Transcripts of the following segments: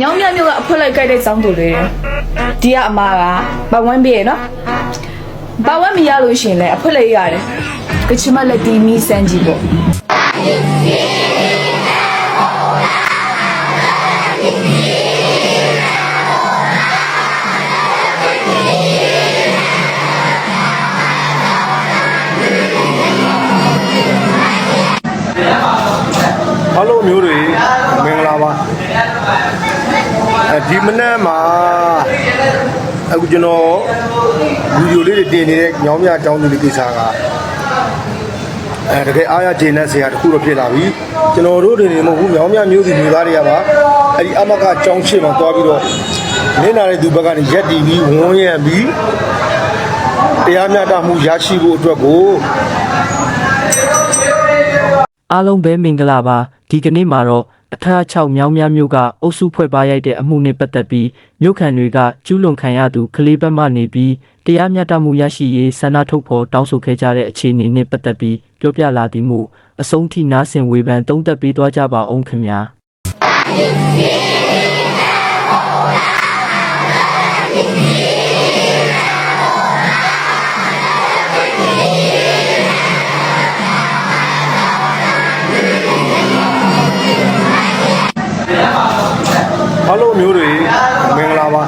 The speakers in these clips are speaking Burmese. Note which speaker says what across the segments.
Speaker 1: ညောင်မြမျိုးကအဖွက်လိုက်ကြိုက်တဲ့စောင်းတူလေးတယ်ဒီကအမားကဘဝန်းပြည့်ရနော်ဘဝန်းမရလို့ရှရင်လဲအဖွက်လိုက်ရတယ်ကချင်မလက်တီမီစန်ကြီးပေါ့
Speaker 2: အားလုံးမျိုးတွေမင်္ဂလာပါအဲ ဒီမနေ့မှာအခုကျွန်တော်ဗီဒီယိုလေးတွေတင်နေတဲ့ညောင်မြအကြောင်းသူတွေကိစ္စကအဲတကယ်အားရကျေနပ်စရာတစ်ခုတော့ဖြစ်လာပြီကျွန်တော်တို့တွေနေမဟုတ်ဘူးညောင်မြမျိုးစီမျိုးသားတွေကပါအဲဒီအမကအကြောင်းရှင်းမှာသွားပြီးတော့နင်းနာတဲ့သူဘက်ကနေရက်တီပြီးဝန်းရံပြီးတရားမျှတမှုရရှိဖို့အတွက်ကို
Speaker 3: အားလုံးပဲမင်္ဂလာပါဒီကနေ့မှာတော့ အထာ6မြောင်းများမျိုးကအုပ်စုဖွဲ့ပါရိုက်တဲ့အမှုနဲ့ပတ်သက်ပြီးမြို့ခံတွေကကျူးလွန်ခံရသူကလေးဘက်မှနေပြီးတရားမျှတမှုရရှိရေးဆန္ဒထုတ်ဖော်တောင်းဆိုခဲ့ကြတဲ့အခြေအနေနဲ့ပတ်သက်ပြီးပြောပြလာသည်မှုအဆုံးထိနားဆင်ဝေဖန်သုံးသပ်ပေးသွားကြပါအောင်ခင်ဗျာ
Speaker 2: အားလုံးမျိုးတွေမင်္ဂလာပါ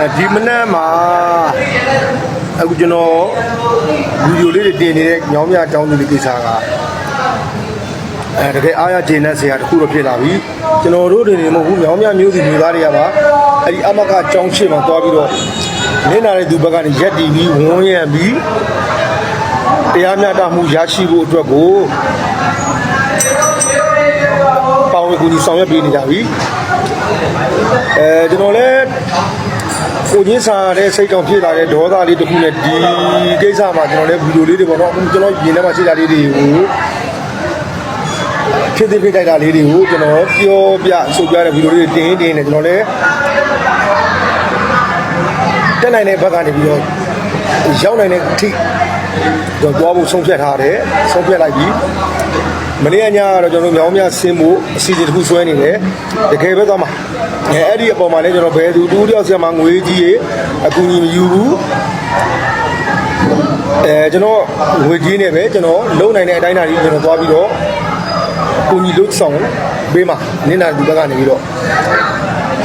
Speaker 2: အဲဒီမနေ့မှာအခုကျွန်တော်ဗီဒီယိုလေးတွေတင်နေတဲ့ညောင်မြအကြောင်းသူတွေကိစ္စကအဲတကယ်အားရကျေနပ်စရာတစ်ခုတော့ဖြစ်လာပြီကျွန်တော်တို့တွေနေမဟုတ်ဘူးညောင်မြမျိုးစီမျိုးသားတွေကပါအဲဒီအမကအကြောင်းရှင်းမှာသွားပြီးတော့နင်းနာတဲ့သူဘက်ကနေရက်တီပြီးဝန်းရံပြီးတရားမျှတမှုရရှိဖို့အတွက်ကို ဆောင်ရွက်ပေးနေကြပြီအဲကျွန်တော်လည်းကိုချင်းစာတဲ့စိတ်ကြောင့်ဖြစ်လာတဲ့ဒေါသလေးတစ်ခုနဲ့ဒီကိစ္စမှာကျွန်တော်လည်းဗီဒီယိုလေးတွေပေါ့နော်အခုကျွန်တော်ရင်ထဲမှာရှိတာလေးတွေကိုဖြစ်သေးဖြစ်တိုက်တာလေးတွေကိုကျွန်တော်ပြောပြဆိုပြတဲ့ဗီဒီယိုလေးတွေတင်တင်နေကျွန်တော်လည်းတက်နိုင်တဲ့ဘက်ကနေပြီးတော့ရောက်နိုင်တဲ့အထိကျွန်တော်သွားဖို့ဆုံးဖြတ်ထားတယ်ဆုံးဖြတ်လိုက်ပြီ မနေ့ကညကတော့ကျွန်တော်တို့မြောင်းမြဆင်းဖို့အစီအစဉ်တစ်ခုဆွဲနေတယ်တကယ်ပဲသွားမှာအဲအဲ့ဒီအပေါ်မှာလည်းကျွန်တော်ဘယ်သူတူတယောက်ဆီမှာငွေကြီးရေအကူအညီမယူဘူးအဲကျွန်တော်ငွေကြီးနဲ့ပဲကျွန်တော်လုံနိုင်တဲ့အတိုင်းအတာကြီးကျွန်တော်သွားပြီးတော့အကူအညီလုပ်ဆောင်ပေးမှာနင်းနာဒီဘက်ကနေပြီးတော့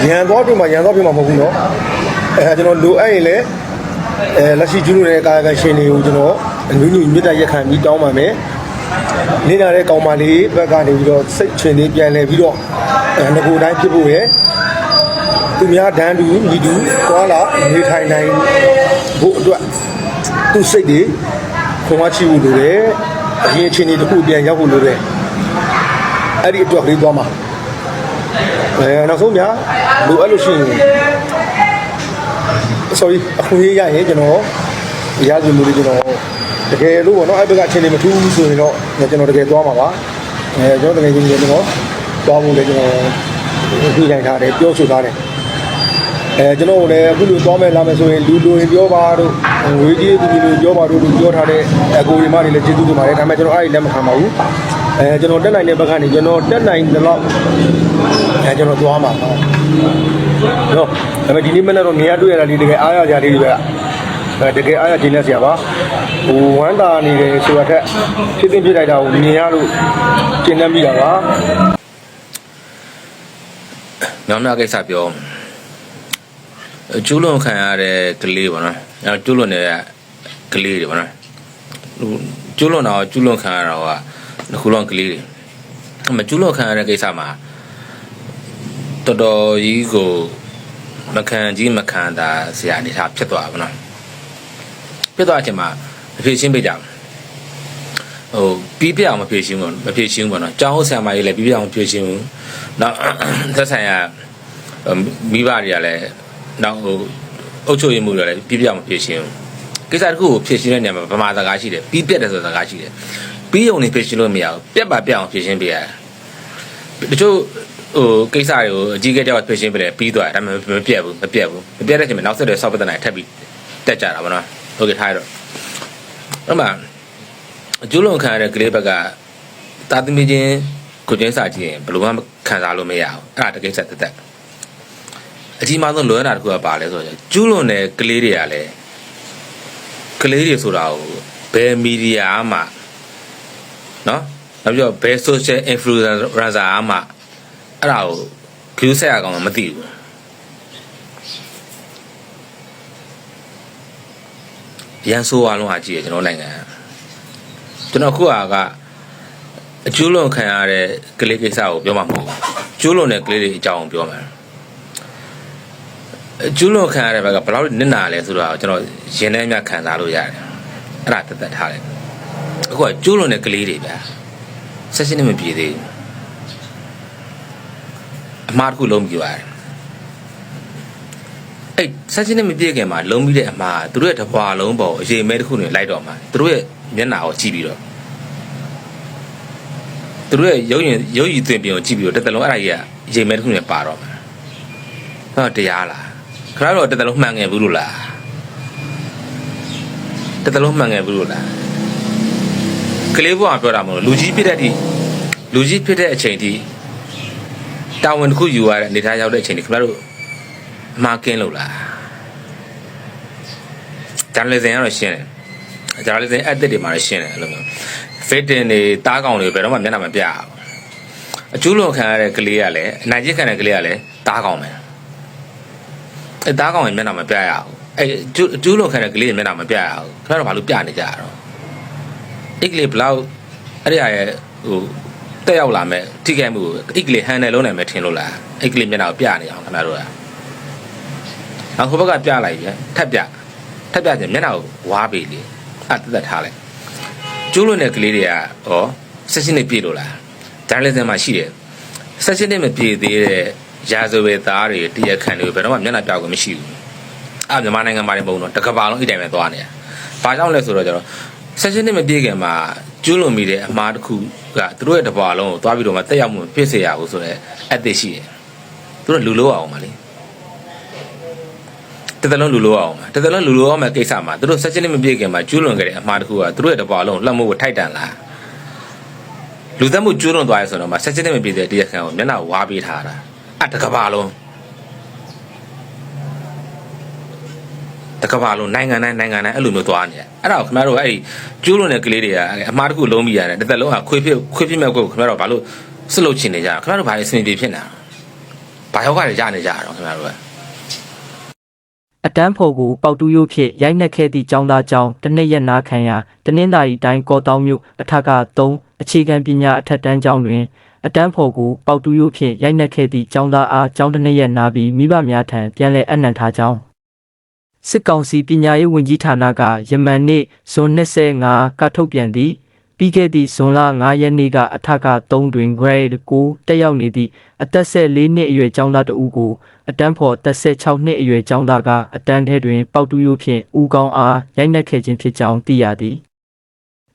Speaker 2: ရန်သွားပြင်မှာရန်သွားပြင်မှာမဟုတ်ဘူးเนาะအဲကျွန်တော်လိုအပ်ရင်လည်းအဲလက်ရှိကျူးနေတဲ့ကာယကံရှင်တွေကိုကျွန်တော်အနုညွမြစ်တရက်ခံပြီးတောင်းပါမယ် နေလာတဲ့ကောင်မလေးဘက်ကနေပြီးတော့စိတ်ချင်လေးပြန်လဲပြီးတော့အဲငကိုတိုင်းဖြစ်ဖို့ရယ်သူများဒန်းတူညီတူသွားလာနေထိုင်နိုင်ဖို့အတွက်သူစိတ်တွေခွန်အားချဖို့လိုတယ်အရင်အချိန်တွေတစ်ခုပြန်ရောက်ဖို့လိုတယ်အဲ့ဒီအတွက်ကလေးသွားမှာအဲနောက်ဆုံးများလိုအဲ့လို့ရှိရင် sorry အခုရေးရရင်ကျွန်တော်ရရလူတွေကျွန်တော် တကယ်လို့ပေါ့နော်အဲ့ဘက်ကအချိန်လေးမထူးဘူးဆိုရင်တော့ကျွန်တော်တကယ်သွားမှာပါအဲကျွန်တော်တကယ်ချင်းကျွန်တော်သွားဖို့လည်းကျွန်တော်ဖြေနိုင်ထားတယ်ပြောဆိုထားတယ်အဲကျွန်တော်လည်းအခုလိုသွားမယ်လာမယ်ဆိုရင်လူလူရင်ပြောပါတော့ငွေကြီးသူလူပြောပါတော့လူပြောထားတဲ့အကိုရီမတွေလည်းကျေးဇူးတင်ပါတယ်ဒါပေမဲ့ကျွန်တော်အဲ့ဒီလက်မခံပါဘူးအဲကျွန်တော်တက်နိုင်တဲ့ဘက်ကနေကျွန်တော်တက်နိုင်တဲ့လောက်အဲကျွန်တော်သွားမှာပါနော်ဒါပေမဲ့ဒီနေ့မနေ့တော့နေရာတွေ့ရတာလေးတကယ်အားရကြလေးတွေပဲအဲတကယ်အားရခြင်းနဲ့ဆရာပါ ဟိုဝမ်းတာနေတယ်ဆိုတာထက်ဖြစ်သိဖြစ်လိုက်တာကိုမြင်ရလို့ကျင့်တတ်မိတာပါ
Speaker 4: မြောင်မြောက်ကိစ္စပြောအဲကျူးလွန်ခံရတဲ့ကလေးပေါ့နော်အဲကျူးလွန်တဲ့ကလေးတွေပေါ့နော်ဟိုကျူးလွန်တာကကျူးလွန်ခံရတာကတစ်ခုလုံးကလေးတွေအမကျူးလွန်ခံရတဲ့ကိစ္စမှာတော်တော်ကြီးကိုမခံကြီးမခံတာဆရာအနေထားဖြစ်သွားပါတော့ဖြစ်သွားတဲ့အချိန်မှာ အဖြေရှင်းပေးကြဟိုပြီးပြအောင်မဖြေရှင်းဘူးမဖြေရှင်းဘူးပေါ့နော်ကျောင်းဆရာမကြီးလည်းပြီးပြအောင်မဖြေရှင်းဘူးနောက်သက်ဆိုင်ရာမိဘတွေကလည်းနောက်ဟိုအုပ်ချုပ်ရေးမှုတွေလည်းပြပြမဖြစ်ရှင်းဘူးကိစ္စတစ်ခုကိုဖြစ်ရှင်းတဲ့နေရာမှာဗမာစကားရှိတယ်ပြီးပြတ်တယ်ဆိုတဲ့စကားရှိတယ်ပြီးုံနေဖြစ်ရှင်းလို့မရဘူးပြတ်ပါပြတ်အောင်ဖြစ်ရှင်းပေးရတယ်တချို့ဟိုကိစ္စတွေကိုအကြီးအကဲတယောက်ဖြစ်ရှင်းပေးတယ်ပြီးသွားတယ်ဒါပေမဲ့မပြတ်ဘူးမပြတ်ဘူးမပြတ်တဲ့အချိန်မှာနောက်ဆက်တွဲဆောက်ပဒနာထပ်ပြီးတက်ကြတာပေါ့နော်ဟုတ်ကဲ့ထားရတော့ အဲ့မှာအကျိုးလွန်ခံရတဲ့ကလေးဘက်ကတာသမီချင်းကိုကျင်းစာကြည့်ရင်ဘယ်လိုမှခံစားလို့မရဘူးအဲ့ဒါတကိစ္စတက်တက်အကြီးမားဆုံးလွယ်တာတစ်ခုကပါလဲဆိုတော့ကျူးလွန်တဲ့ကလေးတွေကလည်းကလေးတွေဆိုတာကိုဘယ်မီဒီယာမှနော်နောက်ပြီးတော့ဘယ် social influencer မှအဲ့ဒါကို view ဆက်ရကောင်မသိဘူး ရန်ဆိုးအားလုံးဟာကြည့်ရကျွန်တော်နိုင်ငံကျွန်တော်ခုဟာကအကျိုးလွန်ခံရတဲ့ကလေးကိစ္စကိုပြောမှာမဟုတ်ဘူးကျိုးလွန်တဲ့ကလေးတွေအကြောင်းပြောမှာအကျိုးလွန်ခံရတဲ့ဘက်ကဘယ်လောက်နစ်နာလဲဆိုတော့ကျွန်တော်ရင်ထဲမြခံစားလို့ရတယ်အဲ့ဒါတက်တက်ထားတယ်အခုကကျိုးလွန်တဲ့ကလေးတွေဗျာဆက်ရှင်နေမပြေသေးဘူးအမှားတစ်ခုလုံးပြပါတယ် အဲ့ဆက်ရှင်နေမပြေခင်မှာလုံးပြီးတဲ့အမှားသူတို့ရဲ့တပွားလုံးပေါ်အရေးမဲတစ်ခုနေလိုက်တော့မှာသူတို့ရဲ့မျက်နှာကိုကြည့်ပြီးတော့သူတို့ရဲ့ရုပ်ရင်ရုပ်ရည်သွင်ပြင်ကိုကြည့်ပြီးတော့တစ်သက်လုံးအဲ့ဒါကြီးကရေမဲတစ်ခုနဲ့ပါတော့မှာဟောတရားလားခရတော့တစ်သက်လုံးမှန်ငယ်ဘူးလို့လားတစ်သက်လုံးမှန်ငယ်ဘူးလို့လားကလေးဘုရားပြောတာမဟုတ်လူကြီးဖြစ်တဲ့အထိလူကြီးဖြစ်တဲ့အချိန်ထိတာဝန်တစ်ခုယူရတဲ့အနေထားရောက်တဲ့အချိန်ထိခင်ဗျားတို့အ မှားကင်းလို့လားဂျာနယ်လီဇင်ကတော့ရှင်းတယ်ဂျာနယ်လီဇင်အက်တစ်တွေမှာလည်းရှင်းတယ်အဲ့လိုမျိုး fit တင်တွေတားကောင်တွေဘယ်တော့မှမျက်နှာမပြရဘူးအကျူးလွန်ခံရတဲ့ကလေးကလည်းအနိုင်ကျင့်ခံတဲ့ကလေးကလည်းတားကောင်ပဲအဲတားကောင်ရဲ့မျက်နှာမပြရဘူးအဲကျူးကျူးလွန်ခံတဲ့ကလေးရဲ့မျက်နှာမပြရဘူးခင်ဗျားတို့ဘာလို့ပြနေကြရတော့အိတ်ကလေးဘလောက်အဲ့ဒီအရဲ့ဟိုတက်ရောက်လာမဲ့ထိခိုက်မှုကိုအိတ်ကလေးဟန်တယ်လုံးနိုင်မဲ့ထင်လို့လားအိတ်ကလေးမျက်နှာကိုပြနေအောင်ခင်ဗျားတို့က အခုဘက်ကပြလိုက်ပြီထပ်ပြထပ်ပြချင်မျက်နှာကိုဝါပေးလေအဲ့တက်တက်ထားလိုက်ကျိုးလွန်တဲ့ကလေးတွေကဩဆက်ရှင်နေပြည့်လို့လားဂျာနယ်လစ်မှာရှိတယ်ဆက်ရှင်နေမပြည့်သေးတဲ့ရာဇဝတ်သားတွေတရားခံတွေဘယ်တော့မှမျက်နှာပြောက်ကိုမရှိဘူးအာမြန်မာနိုင်ငံမှာနေပုံတော့တကဘာလုံးအိတ်တိုင်ပဲသွားနေတာဘာကြောင့်လဲဆိုတော့ကျတော့ဆက်ရှင်နေမပြည့်ခင်မှာကျိုးလွန်မိတဲ့အမှားတစ်ခုကသူတို့ရဲ့တဘာလုံးကိုသွားပြီးတော့မှတက်ရောက်မှုမဖြစ်စေရဘူးဆိုတော့အသက်ရှိတယ်သူတို့လူလို့အောင်ပါလေ တတလုံးလူလို့အောင်ပါတတလုံးလူလို့အောင်မဲ့ကိစ္စမှာသူတို့ဆက်ချင်းမပြည့်ခင်မှာကျူးလွန်ခဲ့တဲ့အမှားတစ်ခုကသူတို့ရဲ့တပွားလုံးလှမ်းမိုးကိုထိုက်တန်လာလူသက်မှုကျူးလွန်သွားရဆိုတော့မှဆက်ချင်းမပြည့်တဲ့တရားခံကိုမျက်နှာဝါပေးထားတာအတကဘာလုံးတကဘာလုံးနိုင်ငံတိုင်းနိုင်ငံတိုင်းအဲ့လိုမျိုးသွားနေတယ်အဲ့ဒါကိုခင်ဗျားတို့အဲ့ဒီကျူးလွန်တဲ့ကလေးတွေကအဲ့အမှားတစ်ခုလုံးပြီးရတယ်တစ်သက်လုံးကခွေးဖြစ်ခွေးဖြစ်မဲ့ကိုခင်ဗျားတို့ဘာလို့ဆွလုတ်ချင်နေကြခင်ဗျားတို့ဘာလို့အဆင်ပြေဖြစ်နေတာဘာယောဂတွေရနေကြတာတော့ခင်ဗျားတို့က
Speaker 3: အတန်းဖို့ကိုပေါက်တူးရိုးဖြင့်ရိုက်နှက်ခဲ့သည့်ចောင်းသားကြောင့်တနစ်ရက်နာခံရာတနင်္သာရီတိုင်းကော့တောင်းမြို့အထက်က3အခြေခံပညာအထက်တန်းကျောင်းတွင်အတန်းဖို့ကိုပေါက်တူးရိုးဖြင့်ရိုက်နှက်ခဲ့သည့်ចောင်းသားအားကျောင်းတနစ်ရက်နာပြီးမိဘများထံပြန်လည်အနှံထားကြောင်းစစ်ကောင်စီပညာရေးဝန်ကြီးဌာနကယမန်နေ့ဇွန်25ကထုတ်ပြန်သည့် ပြီးခဲ့သည့်ဇွန်လ9ရက်နေ့ကအထက်က3တွင် grade 9တက်ရောက်နေသည့်အသက်14နှစ်အရွယ်ကျောင်းသားတဦးကိုအတန်းဖော်သက်16နှစ်အရွယ်ကျောင်းသားကအတန်းထဲတွင် ပေါက်တူးရိုးဖြင့်ဦးကောင်းအားရိုက်နှက်ခဲ့ခြင်းဖြစ်ကြောင်းသိရသည်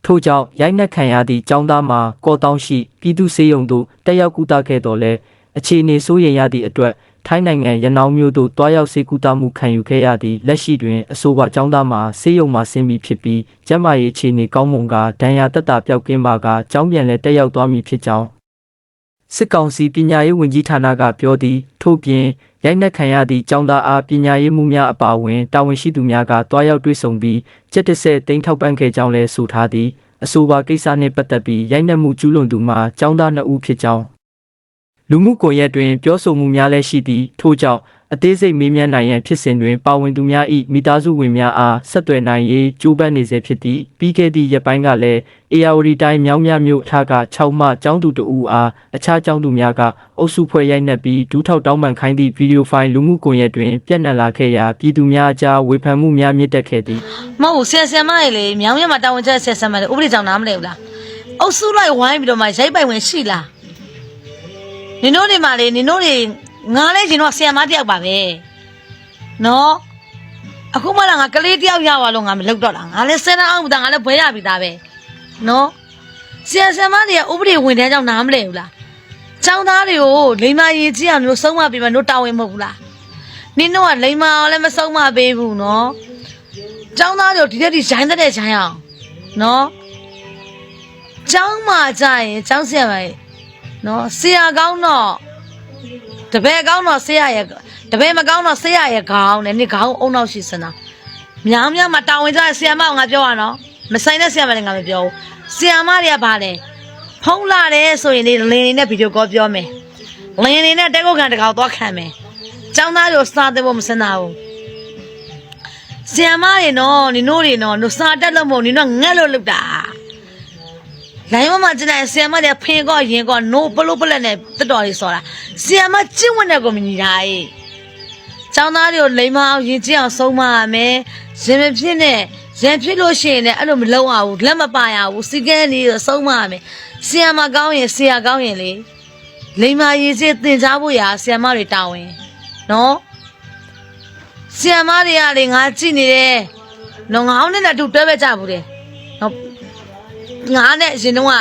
Speaker 3: ထို့ကြောင့်ရိုက်နှက်ခံရသည့်ကျောင်းသားမှာကော့တောင်းရှိပြည်သူ့စေယုံသို့တက်ရောက်ကူတာခဲ့တော်လဲအခြေအနေဆိုးရင်ရသည့်အတွက် ထိုင်းနိုင်ငံရနောင်းမြို့သို့တွားရောက်စေကူတာမှုခံယူခဲ့ရသည့်လက်ရှိတွင်အဆိုပါကျောင်းသားမှာစေယုံမှာဆင်းပြီးဖြစ်ပြီးကျန်းမာရေးအခြေအနေကောင်းမွန်ကဒဏ်ရာတက်တာပြောက်ကင်းပါကကျောင်းပြန်လဲတက်ရောက်သွားမည်ဖြစ်ကြောင်းစစ်ကောင်စီပညာရေးဝန်ကြီးဌာနကပြောသည်ထို့ပြင်ရိုက်နှက်ခံရသည့်ចောင်းသားအားပညာရေးမှုများအပါအဝင်တာဝန်ရှိသူများကတွားရောက်တွေ့ဆုံပြီးစက်တဆဲတိန်းထောက်ပံ့ခဲ့ကြောင်းလည်းဆိုထားသည်အဆိုပါကိစ္စနှင့်ပတ်သက်ပြီးရိုက်နှက်မှုကျူးလွန်သူမှာចောင်းသားနှစ်ဦးဖြစ်ကြောင်း လူမှုကွန်ရက်တွင်ပြောဆိုမှုများလည်းရှိသည်ထို့ကြောင့်အသေးစိတ်မေးမြန်းနိုင်ရန်ဖြစ်စဉ်တွင်ပါဝင်သူများ၏မိသားစုဝင်များအားဆက်သွယ်နိုင်ရေးကြိုးပမ်းနေစေဖြစ်သည်ပြီးခဲ့သည့်ရက်ပိုင်းကလည်း ARD တိုင်းမြောင်းမြမြို့အထက6မှကျောင်းသူတဦးအားအခြားကျောင်းသူများကအုပ်စုဖွဲ့ရိုက်နှက်ပြီးဒူးထောက်တောင်းပန်ခိုင်းသည့်ဗီဒီယိုဖိုင်လူမှုကွန်ရက်တွင်ပြန့်နှံ့လာခဲ့ရာပြည်သူများအကြားဝေဖန်မှုများမြင့်တက်ခဲ့သည်
Speaker 5: မဟုတ်ဘူးဆရာဆရာမတွေလေမြောင်းမြတ်မှာတာဝန်ကျတဲ့ဆရာဆရာမတွေဥပဒေကြောင့်နားမလဲဘူးလားအုပ်စုလိုက်ဝိုင်းပြီးတော့မှရိုက်ပိုင်ဝင်ရှိလား နင်တို့တွေမှာလေနင်တို့တွေငါလဲရှင်တော့ဆရာမတယောက်ပါပဲနော်အခုမှလာငါကလေးတယောက်ရပါလို့ငါမလုပ်တော့တာငါလဲစနေအောင်တာငါလဲဘွဲရပြီသားပဲနော်ဆရာဆရာမတွေကဥပဒေဝင်တဲ့ကြောင့်နားမလဲဘူးလားចောင်းသားတွေကိုလိမ္မာရေးကြည့်ရမျိုးဆုံးမပေးမှတို့တာဝန်မဟုတ်ဘူးလားနင်တို့ကလိမ္မာအောင်လည်းမဆုံးမပေးဘူးနော်ចောင်းသားတွေကိုဒီတက်ဒီဂျိုင်းတဲ့ဂျိုင်းအောင်နော်ကျောင်းမှာကြရင်ကျောင်းဆရာမကြီး နော်ဆရာကောင်းတော့တပည့်ကောင်းတော့ဆရာရဲ့တပည့်မကောင်းတော့ဆရာရဲ့ခေါင်းနဲ့နေ့ခေါင်းအုံနောက်ရှိစနာများများမတာဝန်ကြတဲ့ဆရာမကငါပြောရနော်မဆိုင်တဲ့ဆရာမလည်းငါမပြောဘူးဆရာမတွေကဗာတယ်ဖုံးလာတယ်ဆိုရင်လေလင်းနေနဲ့ဗီဒီယိုကောပြောမယ်လင်းနေနဲ့တက်ကုတ်ခံတကောက်သွားခံမယ်ចောင်းသားတို့စားတဲ့ဘုမစနာဘူးဆီယမတွေနော်နင်တို့တွေနော်နင်စားတက်လို့မဟုတ်နင်တို့ငက်လို့လုပ်တာ လိုင်းမမကျတဲ့ဆီယမတွေဖင်ကောရင်ကောနိုးပလို့ပလက်နဲ့တက်တော်လေးစောတာဆီယမကျင့်ဝတ်တဲ့ကိုမညီတာအေးចောင်းသားတွေကိုလိမ္မာအောင်ရင်ကျင့်အောင်ဆုံးမရမယ်ရင်မဖြစ်နဲ့ရင်ဖြစ်လို့ရှိရင်လည်းအဲ့လိုမလုံးအောင်လက်မပါရဘူးစီကဲနေတော့ဆုံးမရမယ်ဆီယမကောင်းရင်ဆီယကောင်းရင်လေလိမ္မာရေးစေတင် जा ဖို့ရာဆီယမတွေတာဝန်နော်ဆီယမတွေကလေငါကြည့်နေတယ်နော်ငါအောင်နဲ့တူတွဲပဲကြဘူးတယ်နော် ငါနဲ့အရင်တော့က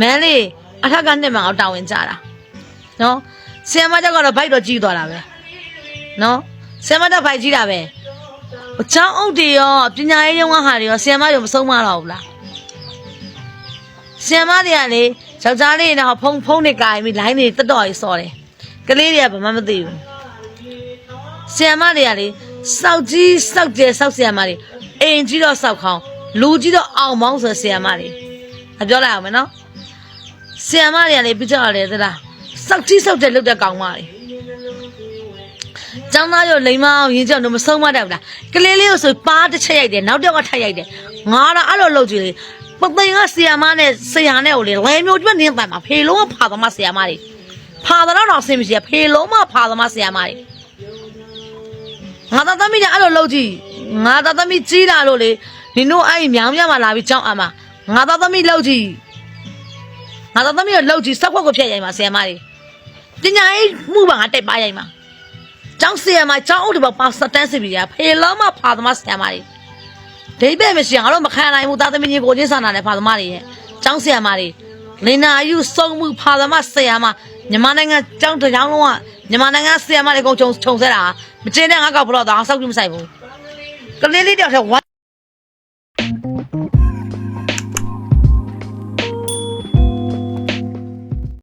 Speaker 5: မန်းလေးအထက်ကနှစ်မှအောင်တာဝန်ကြတာနော်ဆီယမတက်ကတော့ဘိုက်တော့ကြီးသွားတာပဲနော်ဆီယမတက်ဘိုက်ကြီးတာပဲအချောင်းအုပ်တွေရောပညာရေးရုံးကဟာတွေရောဆီယမတွေမဆုံးမတော့ဘူးလားဆီယမတွေကလေယောက်ျားလေးတော့ဖုံဖုံးနေကြရင်ပြီးလိုင်းတွေတက်တော်ကြီးစော်တယ်ကလေးတွေကဘာမှမသိဘူးဆီယမတွေကလေစောက်ကြီးစောက်ကျဲစောက်ဆီယမတွေအိမ်ကြီးတော့စောက်ခေါင်းလူကြီးတော့အောင်မောင်းဆိုဆီယမတွေ အပြောလိုက်အောင်မယ်နော်ဆီယမတွေကလေပြကြရတယ်သလားစောက်ကြီးစောက်ကျဲလုပ်တဲ့ကောင်မတွေကျောင်းသားရောလိမ္မာအောင်ရင်းကြောင်တော့မဆုံးမတတ်ဘူးလားကလေးလေးကိုဆိုပါတစ်ချက်ရိုက်တယ်နောက်တစ်ယောက်ကထပ်ရိုက်တယ်ငါတော့အဲ့လိုလုပ်ကြည့်လေပသိမ်ကဆီယာမနဲ့ဆီယာနဲ့ကိုလေလဲမျိုးကျွတ်နင်းတယ်မှာဖေလုံးကဖာသမားဆီယာမတွေဖာသတော့တော့ဆင်းမရှိရဖေလုံးမဖာသမားဆီယာမတွေငါသားသမီးကအဲ့လိုလုပ်ကြည့်ငါသားသမီးကြီးလာလို့လေနင်တို့အဲ့ဒီမြောင်မြမှာလာပြီးကြောင်းအမ ငါသားသမီးလုပ်ကြည့်ငါသားသမီးကိုလုပ်ကြည့်စက်ခွက်ကိုဖျက်ရိုက်မှာဆီယာမတွေပညာရေးမှုပါငါတက်ပါရိုက်မှာကျောင်းဆရာမကျောင်းအုပ်တွေပါစတန်းစီပြီရဖေလောမဖာသမားဆရာမတွေဒိဗေမရှိငါတို့မခံနိုင်ဘူးသားသမီးကြီးကိုချင်းစာနာတဲ့ဖာသမားတွေရဲ့ကျောင်းဆရာမတွေလင်နာယူစုံမှုဖာသမားဆရာမမြန်မာနိုင်ငံကျောင်းတစ်ကျောင်းလုံးကမြန်မာနိုင်ငံဆရာမတွေအကုန်ခြုံခြုံဆဲတာမကျင်းတဲ့ငါကောက်ဘလို့တော့ဆောက်ကြည့်မဆိုင်ဘူးကလေးလေးတယောက်တည်းဝ